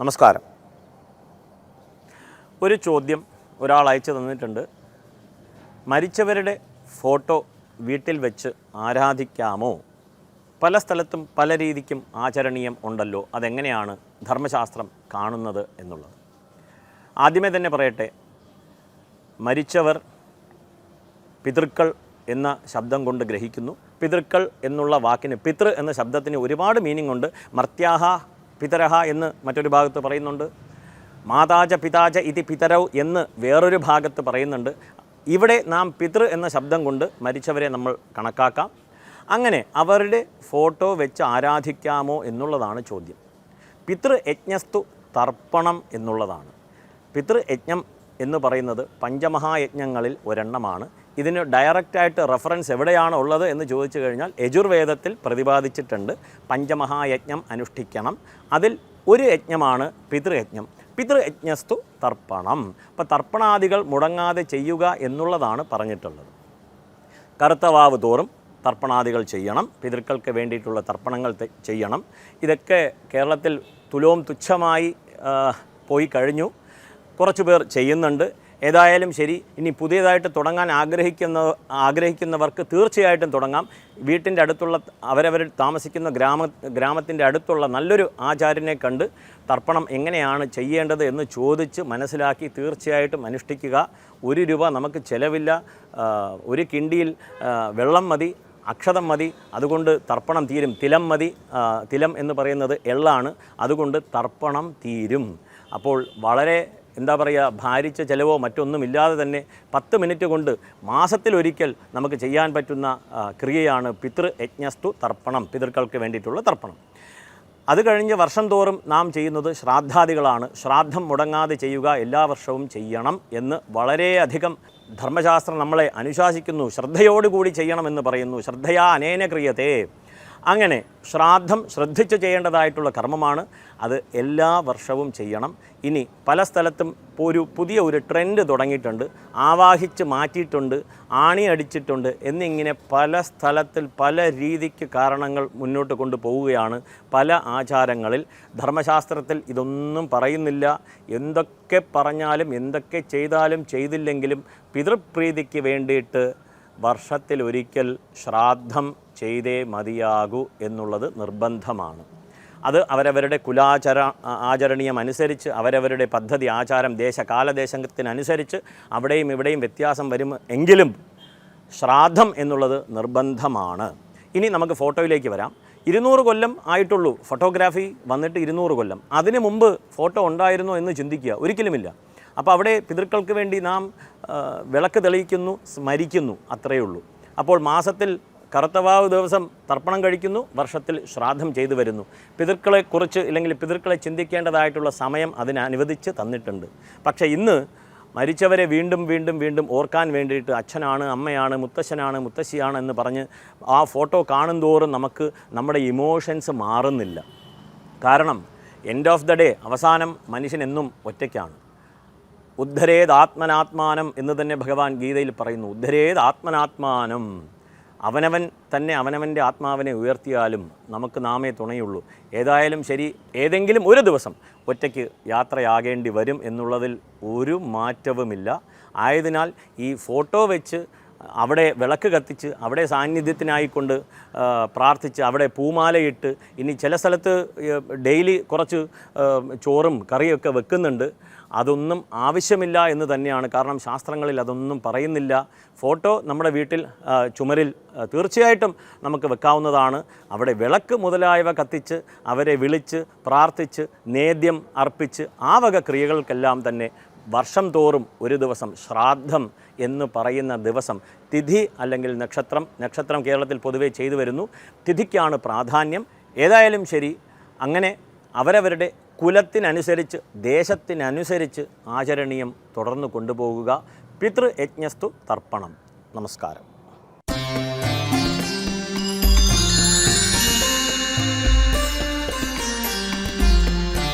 നമസ്കാരം. ഒരു ചോദ്യം ഒരാൾ അയച്ചു തന്നിട്ടുണ്ട്. മരിച്ചവരുടെ ഫോട്ടോ വീട്ടിൽ വെച്ച് ആരാധിക്കാമോ? പല സ്ഥലത്തും പല രീതിക്കും ആചരണീയം ഉണ്ടല്ലോ. അതെങ്ങനെയാണ് ധർമ്മശാസ്ത്രം കാണുന്നത് എന്നുള്ളത്? ആദ്യമേ തന്നെ പറയട്ടെ. മരിച്ചവർ പിതൃക്കൾ എന്ന ശബ്ദം കൊണ്ട് ഗ്രഹിക്കുന്നു. പിതൃക്കൾ എന്നുള്ള വാക്കിന് പിതൃ എന്ന ശബ്ദത്തിന് ഒരുപാട് മീനിങ് ഉണ്ട്. മർത്യാഹ പിതരഹ എന്ന് മറ്റൊരു ഭാഗത്ത് പറയുന്നുണ്ട്. മാതാജ പിതാജ ഇതി പിതരൗ എന്ന് വേറൊരു ഭാഗത്ത് പറയുന്നുണ്ട്. ഇവിടെ നാം പിതൃ എന്ന ശബ്ദം കൊണ്ട് മരിച്ചവരെ നമ്മൾ കണക്കാക്കാം. അങ്ങനെ അവരുടെ ഫോട്ടോ വെച്ച് ആരാധിക്കാമോ എന്നുള്ളതാണ് ചോദ്യം. പിതൃ യജ്ഞസ്തു തർപ്പണം എന്നുള്ളതാണ്. പിതൃയജ്ഞം എന്ന് പറയുന്നത് പഞ്ചമഹായജ്ഞങ്ങളിൽ ഒരെണ്ണമാണ്. ഇതിന് ഡയറക്റ്റായിട്ട് റെഫറൻസ് എവിടെയാണ് ഉള്ളത് എന്ന് ചോദിച്ചു കഴിഞ്ഞാൽ യജുർവേദത്തിൽ പ്രതിപാദിച്ചിട്ടുണ്ട് പഞ്ചമഹായജ്ഞം അനുഷ്ഠിക്കണം. അതിൽ ഒരു യജ്ഞമാണ് പിതൃയജ്ഞം. പിതൃയജ്ഞസ്തു തർപ്പണം. അപ്പോൾ തർപ്പണാദികൾ മുടങ്ങാതെ ചെയ്യുക എന്നുള്ളതാണ് പറഞ്ഞിട്ടുള്ളത്. കറുത്തവാവ് തോറും തർപ്പണാദികൾ ചെയ്യണം. പിതൃക്കൾക്ക് വേണ്ടിയിട്ടുള്ള തർപ്പണങ്ങൾ ചെയ്യണം. ഇതൊക്കെ കേരളത്തിൽ തുലോം തുച്ഛമായി പോയി കഴിഞ്ഞു. കുറച്ചുപേർ ചെയ്യുന്നുണ്ട്. ഏതായാലും ശരി. ഇനി പുതിയതായിട്ട് തുടങ്ങാൻ ആഗ്രഹിക്കുന്ന ആഗ്രഹിക്കുന്നവർക്ക് തീർച്ചയായിട്ടും തുടങ്ങാം. വീട്ടിന്റെ അടുത്തുള്ള അവരവർ താമസിക്കുന്ന ഗ്രാമ ഗ്രാമത്തിന്റെ അടുത്തുള്ള നല്ലൊരു ആചാര്യനെ കണ്ട് തർപ്പണം എങ്ങനെയാണ് ചെയ്യേണ്ടത് എന്ന് ചോദിച്ച് മനസ്സിലാക്കി തീർച്ചയായിട്ടും അനുഷ്ഠിക്കുക. ഒരു രൂപ നമുക്ക് ചിലവില്ല. ഒരു കിണ്ടിയിൽ വെള്ളം മതി അക്ഷതം മതി അതുകൊണ്ട് തർപ്പണം തീരും. തിലം മതി തിലം എന്ന് പറയുന്നത് എള്ളാണ്. അതുകൊണ്ട് തർപ്പണം തീരും. അപ്പോൾ വളരെ എന്താ പറയുക ഭാരിച്ച ചിലവോ മറ്റൊന്നുമില്ലാതെ തന്നെ പത്ത് മിനിറ്റ് കൊണ്ട് മാസത്തിലൊരിക്കൽ നമുക്ക് ചെയ്യാൻ പറ്റുന്ന ക്രിയയാണ് പിതൃ യജ്ഞസ്തു തർപ്പണം പിതൃക്കൾക്ക് വേണ്ടിയിട്ടുള്ള തർപ്പണം. അത് കഴിഞ്ഞ് വർഷം തോറും നാം ചെയ്യുന്നത് ശ്രാദ്ധാദികളാണ്. ശ്രാദ്ധം മുടങ്ങാതെ ചെയ്യുക എല്ലാ വർഷവും ചെയ്യണം എന്ന് വളരെയധികം ധർമ്മശാസ്ത്രം നമ്മളെ അനുശാസിക്കുന്നു. ശ്രദ്ധയോടുകൂടി ചെയ്യണമെന്ന് പറയുന്നു. ശ്രദ്ധയാ അനേന ക്രിയതേ അങ്ങനെ ശ്രാദ്ധം ശ്രദ്ധിച്ച് ചെയ്യേണ്ടതായിട്ടുള്ള കർമ്മമാണ്. അത് എല്ലാ വർഷവും ചെയ്യണം. ഇനി പല സ്ഥലത്തും ഒരു പുതിയ ഒരു ട്രെൻഡ് തുടങ്ങിയിട്ടുണ്ട്. ആവാഹിച്ച് മാറ്റിയിട്ടുണ്ട് ആണി അടിച്ചിട്ടുണ്ട് എന്നിങ്ങനെ പല സ്ഥലത്തിൽ പല രീതിക്ക് കാരണങ്ങൾ മുന്നോട്ട് കൊണ്ടുപോവുകയാണ് പല ആചാരങ്ങളിൽ. ധർമ്മശാസ്ത്രത്തിൽ ഇതൊന്നും പറയുന്നില്ല. എന്തൊക്കെ പറഞ്ഞാലും എന്തൊക്കെ ചെയ്താലും ചെയ്തില്ലെങ്കിലും പിതൃപ്രീതിക്ക് വേണ്ടിയിട്ട് വർഷത്തിലൊരിക്കൽ ശ്രാദ്ധം ചെയ്തേ മതിയാകൂ എന്നുള്ളത് നിർബന്ധമാണ്. അത് അവരവരുടെ കുലാചര ആചരണീയം അനുസരിച്ച് അവരവരുടെ പദ്ധതി ആചാരം ദേശ കാലദേശത്തിനനുസരിച്ച് അവിടെയും ഇവിടെയും വ്യത്യാസം വരും എങ്കിലും ശ്രാദ്ധം എന്നുള്ളത് നിർബന്ധമാണ്. ഇനി നമുക്ക് ഫോട്ടോയിലേക്ക് വരാം. ഇരുന്നൂറ് കൊല്ലം ആയിട്ടുള്ളൂ. ഫോട്ടോഗ്രാഫി വന്നിട്ട് ഇരുന്നൂറ് കൊല്ലം. അതിന് മുമ്പ് ഫോട്ടോ ഉണ്ടായിരുന്നോ എന്ന് ചിന്തിക്കുക ഒരിക്കലുമില്ല. അപ്പോൾ അവിടെ പിതൃക്കൾക്ക് വേണ്ടി നാം വിളക്ക് തെളിയിക്കുന്നു സ്മരിക്കുന്നു അത്രയേ ഉള്ളൂ. അപ്പോൾ മാസത്തിൽ കറുത്തവാവ് ദിവസം തർപ്പണം കഴിക്കുന്നു വർഷത്തിൽ ശ്രാദ്ധം ചെയ്തു വരുന്നു. പിതൃക്കളെക്കുറിച്ച് ഇല്ലെങ്കിൽ പിതൃക്കളെ ചിന്തിക്കേണ്ടതായിട്ടുള്ള സമയം അതിന് അനുവദിച്ച് തന്നിട്ടുണ്ട്. പക്ഷേ ഇന്ന് മരിച്ചവരെ വീണ്ടും വീണ്ടും വീണ്ടും ഓർക്കാൻ വേണ്ടിയിട്ട് അച്ഛനാണ് അമ്മയാണ് മുത്തശ്ശനാണ് മുത്തശ്ശിയാണ് എന്ന് പറഞ്ഞ് ആ ഫോട്ടോ കാണുന്തോറും നമുക്ക് നമ്മുടെ ഇമോഷൻസ് മാറുന്നില്ല. കാരണം എൻഡ് ഓഫ് ദ ഡേ അവസാനം മനുഷ്യൻ എന്നും ഒറ്റയ്ക്കാണ്. ഉദ്ധരേത് ആത്മനാത്മാനം എന്ന് തന്നെ ഭഗവാൻ ഗീതയിൽ പറയുന്നു. ഉദ്ധരേത് ആത്മനാത്മാനം അവനവൻ തന്നെ അവനവന്റെ ആത്മാവിനെ ഉയർത്തിയാലും നമുക്ക് നാമേ തുണയുള്ളൂ. ഏതായാലും ശരി ഏതെങ്കിലും ഒരു ദിവസം ഒറ്റയ്ക്ക് യാത്രയാകേണ്ടി വരും എന്നുള്ളതിൽ ഒരു മാറ്റവുമില്ല. ആയതിനാൽ ഈ ഫോട്ടോ വെച്ച് അവിടെ വിളക്ക് കത്തിച്ച് അവിടെ സാന്നിധ്യത്തിനായിക്കൊണ്ട് പ്രാർത്ഥിച്ച് അവിടെ പൂമാലയിട്ട് ഇനി ചില സ്ഥലത്ത് ഡെയിലി കുറച്ച് ചോറും കറിയൊക്കെ വെക്കുന്നുണ്ട്. അതൊന്നും ആവശ്യമില്ല എന്ന് തന്നെയാണ്. കാരണം ശാസ്ത്രങ്ങളിൽ അതൊന്നും പറയുന്നില്ല. ഫോട്ടോ നമ്മുടെ വീട്ടിൽ ചുമരിൽ തീർച്ചയായിട്ടും നമുക്ക് വെക്കാവുന്നതാണ്. അവിടെ വിളക്ക് മുതലായവ കത്തിച്ച് അവരെ വിളിച്ച് പ്രാർത്ഥിച്ച് നേദ്യം അർപ്പിച്ച് ആ വക ക്രിയകൾക്കെല്ലാം തന്നെ വർഷം തോറും ഒരു ദിവസം ശ്രാദ്ധം എന്ന് പറയുന്ന ദിവസം തിഥി അല്ലെങ്കിൽ നക്ഷത്രം നക്ഷത്രം കേരളത്തിൽ പൊതുവേ ചെയ്തു വരുന്നു. തിഥിക്കാണ് പ്രാധാന്യം. ഏതായാലും ശരി അങ്ങനെ അവരവരുടെ കുലത്തിനനുസരിച്ച് ദേശത്തിനനുസരിച്ച് ആചരണീയം തുടർന്ന് കൊണ്ടുപോകുക. പിതൃയജ്ഞസ്തു തർപ്പണം. നമസ്കാരം.